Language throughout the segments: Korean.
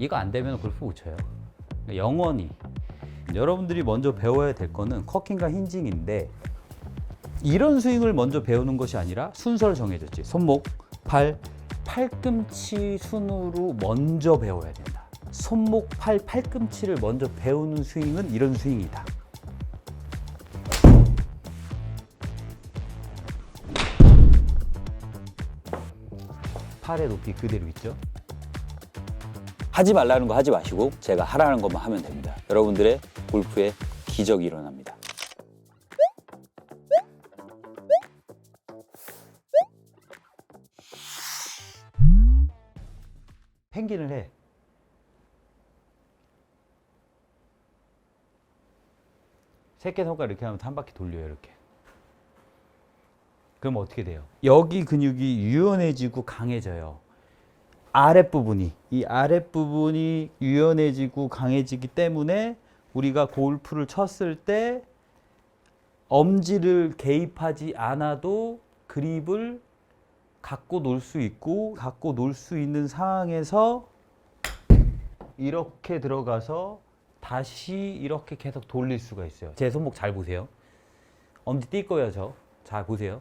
이거 안 되면 골프 못 쳐요. 영원히 여러분들이 먼저 배워야 될 거는 커킹과 힌징인데 이런 스윙을 먼저 배우는 것이 아니라 순서를 정해졌지. 손목, 팔, 팔꿈치 순으로 먼저 배워야 된다. 손목, 팔, 팔꿈치를 먼저 배우는 스윙은 이런 스윙이다. 팔의 높이 그대로 있죠. 하지 말라는 거 하지 마시고 제가 하라는 것만 하면 됩니다. 여러분들의 골프에 기적이 일어납니다. 펭귄을 해. 새끼 손가락 이렇게 하면 한 바퀴 돌려요, 이렇게. 그럼 어떻게 돼요? 여기 근육이 유연해지고 강해져요. 아랫부분이 이 아랫부분이 유연해지고 강해지기 때문에 우리가 골프를 쳤을 때 엄지를 개입하지 않아도 그립을 갖고 놀 수 있고 갖고 놀 수 있는 상황에서 이렇게 들어가서 다시 이렇게 계속 돌릴 수가 있어요. 제 손목 잘 보세요. 엄지 뛸 거예요, 저. 잘 보세요.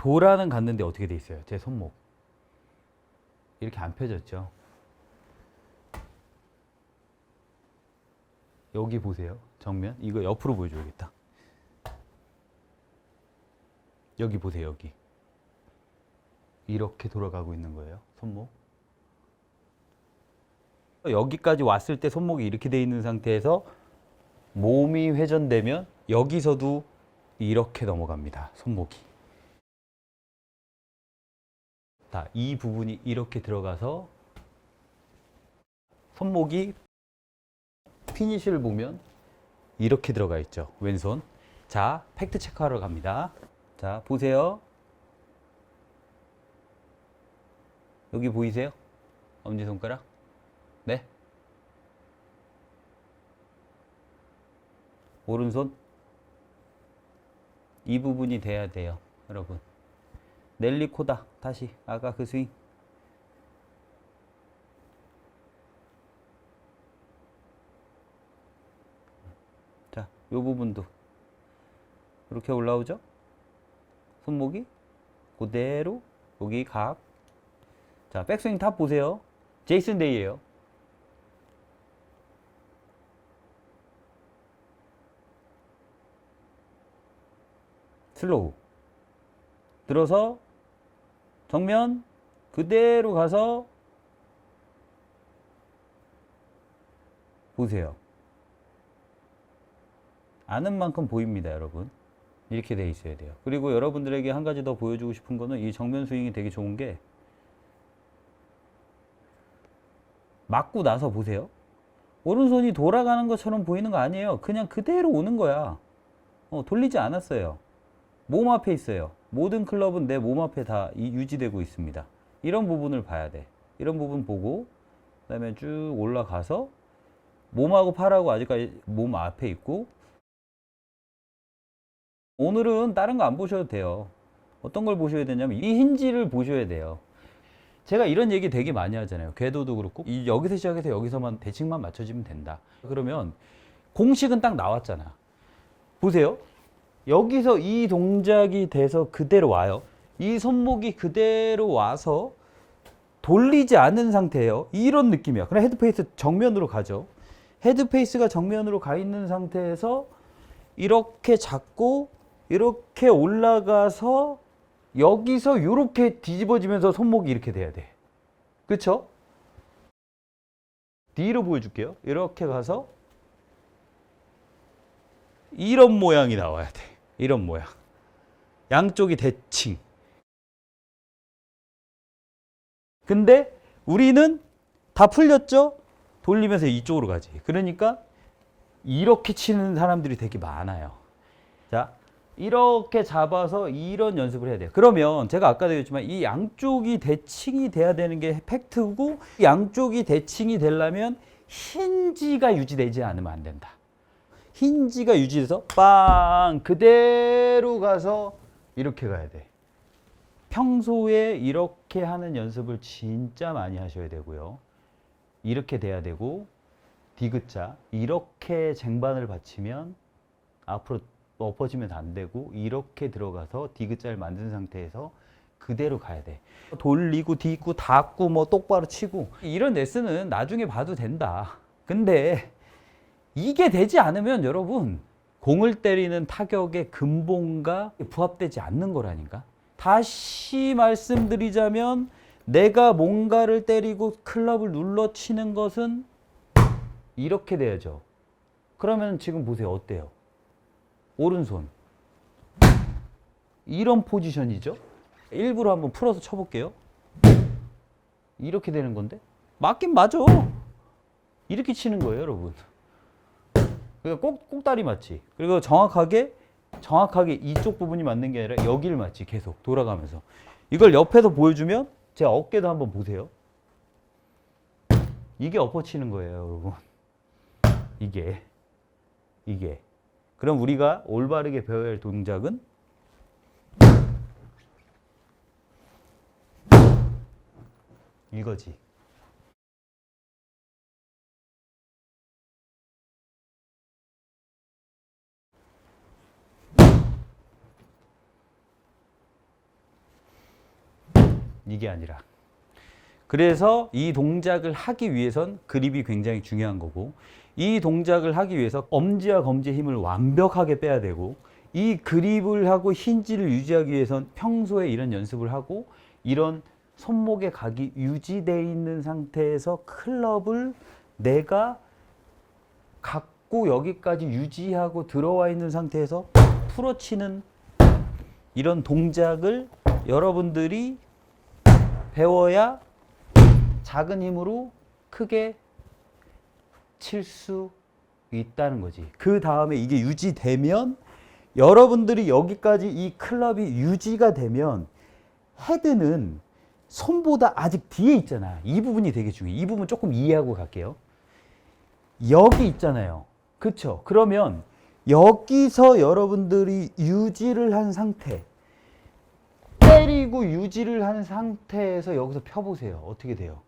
도라는 갔는데 어떻게 돼 있어요? 제 손목. 이렇게 안 펴졌죠. 여기 보세요. 정면. 이거 옆으로 보여줘야겠다. 여기 보세요, 여기. 이렇게 돌아가고 있는 거예요, 손목. 여기까지 왔을 때 손목이 이렇게 돼 있는 상태에서 몸이 회전되면 여기서도 이렇게 넘어갑니다, 손목이. 자, 이 부분이 이렇게 들어가서 손목이 피니쉬를 보면 이렇게 들어가 있죠, 왼손. 자, 팩트 체크하러 갑니다. 자, 보세요. 여기 보이세요? 엄지손가락? 네. 오른손? 이 부분이 돼야 돼요, 여러분. 넬리코다. 다시. 아까 그 스윙. 자, 요 부분도. 이렇게 올라오죠? 손목이 그대로 여기 각. 자, 백스윙 탑 보세요. 제이슨 데이예요. 슬로우. 들어서 정면 그대로 가서 보세요. 아는 만큼 보입니다, 여러분. 이렇게 돼 있어야 돼요. 그리고 여러분들에게 한 가지 더 보여주고 싶은 거는 이 정면 스윙이 되게 좋은 게 맞고 나서 보세요. 오른손이 돌아가는 것처럼 보이는 거 아니에요. 그냥 그대로 오는 거야. 어, 돌리지 않았어요. 몸 앞에 있어요. 모든 클럽은 내 몸 앞에 다 이- 유지되고 있습니다. 이런 부분을 봐야 돼. 이런 부분 보고 그다음에 쭉 올라가서 몸하고 팔하고 아직까지 몸 앞에 있고 오늘은 다른 거 안 보셔도 돼요. 어떤 걸 보셔야 되냐면 이 힌지를 보셔야 돼요. 제가 이런 얘기 되게 많이 하잖아요. 궤도도 그렇고 이 여기서 시작해서 여기서만 대칭만 맞춰지면 된다. 그러면 공식은 딱 나왔잖아. 보세요. 여기서 이 동작이 돼서 그대로 와요. 이 손목이 그대로 와서 돌리지 않은 상태예요. 이런 느낌이야. 그럼 헤드페이스 정면으로 가죠. 헤드페이스가 정면으로 가 있는 상태에서 이렇게 잡고 이렇게 올라가서 여기서 이렇게 뒤집어지면서 손목이 이렇게 돼야 돼. 그쵸? 뒤로 보여줄게요. 이렇게 가서 이런 모양이 나와야 돼. 이런 모양. 양쪽이 대칭. 근데 우리는 다 풀렸죠? 돌리면서 이쪽으로 가지. 그러니까 이렇게 치는 사람들이 되게 많아요. 자, 이렇게 잡아서 이런 연습을 해야 돼요. 그러면 제가 아까도 얘기했지만 이 양쪽이 대칭이 돼야 되는 게 팩트고 이 양쪽이 대칭이 되려면 힌지가 유지되지 않으면 안 된다. 힌지가 유지돼서 빵 그대로 가서 이렇게 가야 돼. 평소에 이렇게 하는 연습을 진짜 많이 하셔야 되고요. 이렇게 돼야 되고 디귿자 이렇게 쟁반을 받치면 앞으로 엎어지면 안 되고 이렇게 들어가서 디귿자를 만든 상태에서 그대로 가야 돼. 돌리고 딛고 닫고 뭐 똑바로 치고 이런 레슨은 나중에 봐도 된다. 근데 이게 되지 않으면 여러분 공을 때리는 타격의 근본과 부합되지 않는 거라니까. 다시 말씀드리자면 내가 뭔가를 때리고 클럽을 눌러 치는 것은 이렇게 돼야죠. 그러면 지금 보세요. 어때요? 오른손. 이런 포지션이죠. 일부러 한번 풀어서 쳐볼게요. 이렇게 되는 건데? 맞긴 맞아. 이렇게 치는 거예요, 여러분. 그러니까 꼭, 꼭다리 맞지. 그리고 정확하게, 정확하게 이쪽 부분이 맞는 게 아니라 여기를 맞지. 계속 돌아가면서. 이걸 옆에서 보여주면 제 어깨도 한번 보세요. 이게 엎어치는 거예요, 여러분. 이게. 이게. 그럼 우리가 올바르게 배워야 할 동작은 이거지. 이게 아니라. 그래서 이 동작을 하기 위해선 그립이 굉장히 중요한 거고, 이 동작을 하기 위해서 엄지와 검지의 힘을 완벽하게 빼야 되고, 이 그립을 하고 힌지를 유지하기 위해선 평소에 이런 연습을 하고, 이런 손목의 각이 유지되어 있는 상태에서 클럽을 내가 갖고 여기까지 유지하고 들어와 있는 상태에서 풀어치는 이런 동작을 여러분들이 배워야 작은 힘으로 크게 칠 수 있다는 거지. 그 다음에 이게 유지되면 여러분들이 여기까지 이 클럽이 유지가 되면 헤드는 손보다 아직 뒤에 있잖아. 이 부분이 되게 중요해. 이 부분 조금 이해하고 갈게요. 여기 있잖아요. 그쵸? 그러면 여기서 여러분들이 유지를 한 상태, 유지를 한 상태에서 여기서 펴보세요. 어떻게 돼요?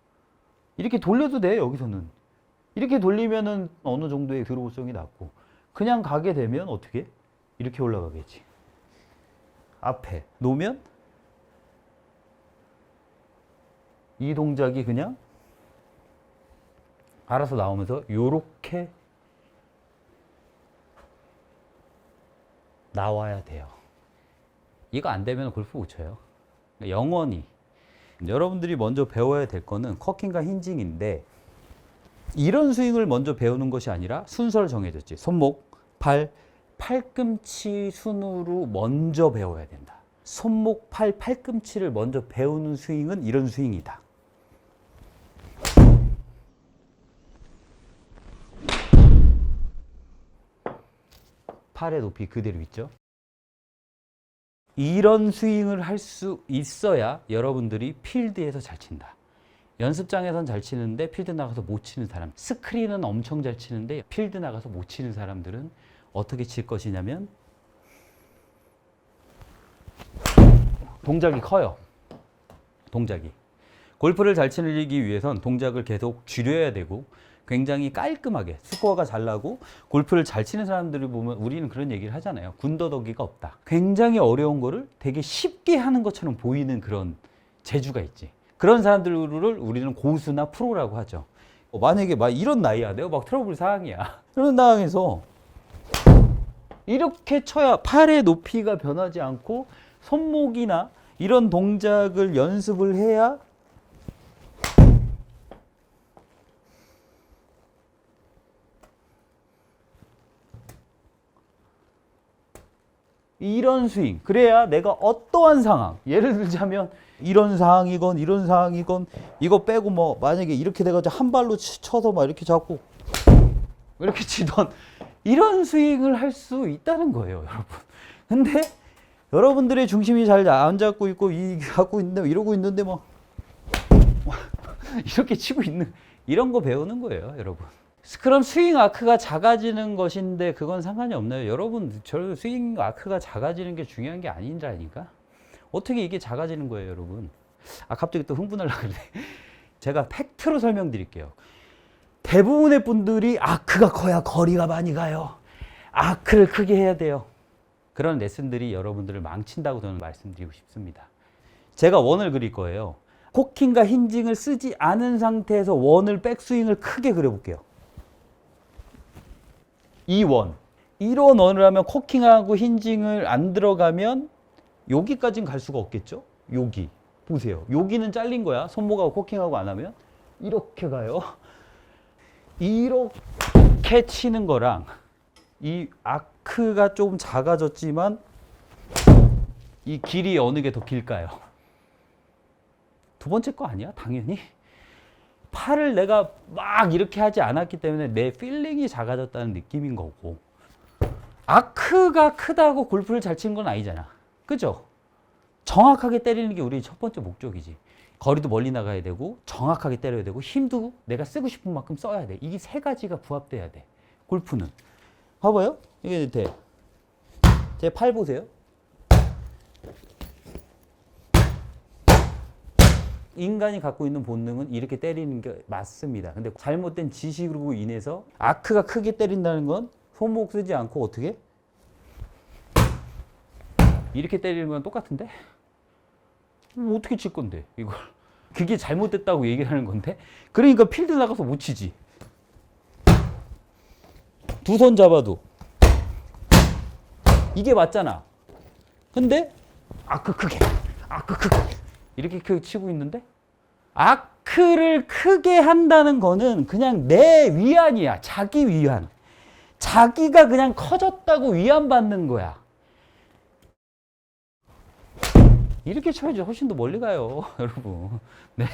이렇게 돌려도 돼, 여기서는. 이렇게 돌리면은 어느 정도의 드로우성이 낮고, 그냥 가게 되면 어떻게? 이렇게 올라가겠지. 앞에 놓으면 이 동작이 그냥 알아서 나오면서 요렇게 나와야 돼요. 이거 안 되면 골프 못 쳐요. 영원히. 여러분들이 먼저 배워야 될 거는 커킹과 힌징인데 이런 스윙을 먼저 배우는 것이 아니라 순서를 정해졌지. 손목, 팔, 팔꿈치 순으로 먼저 배워야 된다. 손목, 팔, 팔꿈치를 먼저 배우는 스윙은 이런 스윙이다. 팔의 높이 그대로 있죠. 이런 스윙을 할 수 있어야 여러분들이 필드에서 잘 친다. 연습장에선 잘 치는데 필드 나가서 못 치는 사람, 스크린은 엄청 잘 치는데 필드 나가서 못 치는 사람들은 어떻게 칠 것이냐면 동작이 커요. 동작이. 골프를 잘 치기 위해선 동작을 계속 줄여야 되고 굉장히 깔끔하게 스코어가 잘 나고 골프를 잘 치는 사람들을 보면 우리는 그런 얘기를 하잖아요. 군더더기가 없다. 굉장히 어려운 거를 되게 쉽게 하는 것처럼 보이는 그런 재주가 있지. 그런 사람들을 우리는 고수나 프로라고 하죠. 어, 만약에 막 이런 나이야. 내가 막 트러블 상황이야. 그런 상황에서 이렇게 쳐야 팔의 높이가 변하지 않고 손목이나 이런 동작을 연습을 해야 이런 스윙. 그래야 내가 어떠한 상황, 예를 들자면 이런 상황이건 이런 상황이건 이거 빼고 뭐 만약에 이렇게 돼가지고 한 발로 치- 쳐서 막 이렇게 잡고 이렇게 치던 이런 스윙을 할 수 있다는 거예요, 여러분. 근데 여러분들의 중심이 잘 안 잡고 있고 이 갖고 있는데 이러고 있는데 뭐 이렇게 치고 있는 이런 거 배우는 거예요, 여러분. 그럼 스윙 아크가 작아지는 것인데 그건 상관이 없나요? 여러분, 저 스윙 아크가 작아지는 게 중요한 게 아니라니까. 어떻게 이게 작아지는 거예요, 여러분? 아, 갑자기 또 흥분하려고 그래. 제가 팩트로 설명드릴게요. 대부분의 분들이 아크가 커야 거리가 많이 가요. 아크를 크게 해야 돼요. 그런 레슨들이 여러분들을 망친다고 저는 말씀드리고 싶습니다. 제가 원을 그릴 거예요. 코킹과 힌징을 쓰지 않은 상태에서 원을 백스윙을 크게 그려볼게요. 이 원. 이런 원을 하면 코킹하고 힌징을 안 들어가면 여기까지는 갈 수가 없겠죠? 여기. 보세요. 여기는 잘린 거야. 손목하고 코킹하고 안 하면. 이렇게 가요. 이렇게 치는 거랑 이 아크가 좀 작아졌지만 이 길이 어느 게 더 길까요? 두 번째 거 아니야? 당연히. 팔을 내가 막 이렇게 하지 않았기 때문에 내 필링이 작아졌다는 느낌인 거고. 아크가 크다고 골프를 잘 치는 건 아니잖아. 그죠? 정확하게 때리는 게 우리 첫 번째 목적이지. 거리도 멀리 나가야 되고, 정확하게 때려야 되고, 힘도 내가 쓰고 싶은 만큼 써야 돼. 이게 세 가지가 부합돼야 돼. 골프는. 봐봐요. 이게 돼. 제 팔 보세요. 인간이 갖고 있는 본능은 이렇게 때리는 게 맞습니다. 근데 잘못된 지식으로 인해서 아크가 크게 때린다는 건 손목 쓰지 않고 어떻게? 이렇게 때리는 건 똑같은데? 뭐 어떻게 칠 건데, 이걸? 그게 잘못됐다고 얘기하는 건데? 그러니까 필드 나가서 못 치지. 두 손 잡아도. 이게 맞잖아. 근데, 아크 크게, 아크 크게. 이렇게 크게 치고 있는데 아크를 크게 한다는 거는 그냥 내 위안이야. 자기 위안. 자기가 그냥 커졌다고 위안받는 거야. 이렇게 쳐야지 훨씬 더 멀리 가요, 여러분. 네?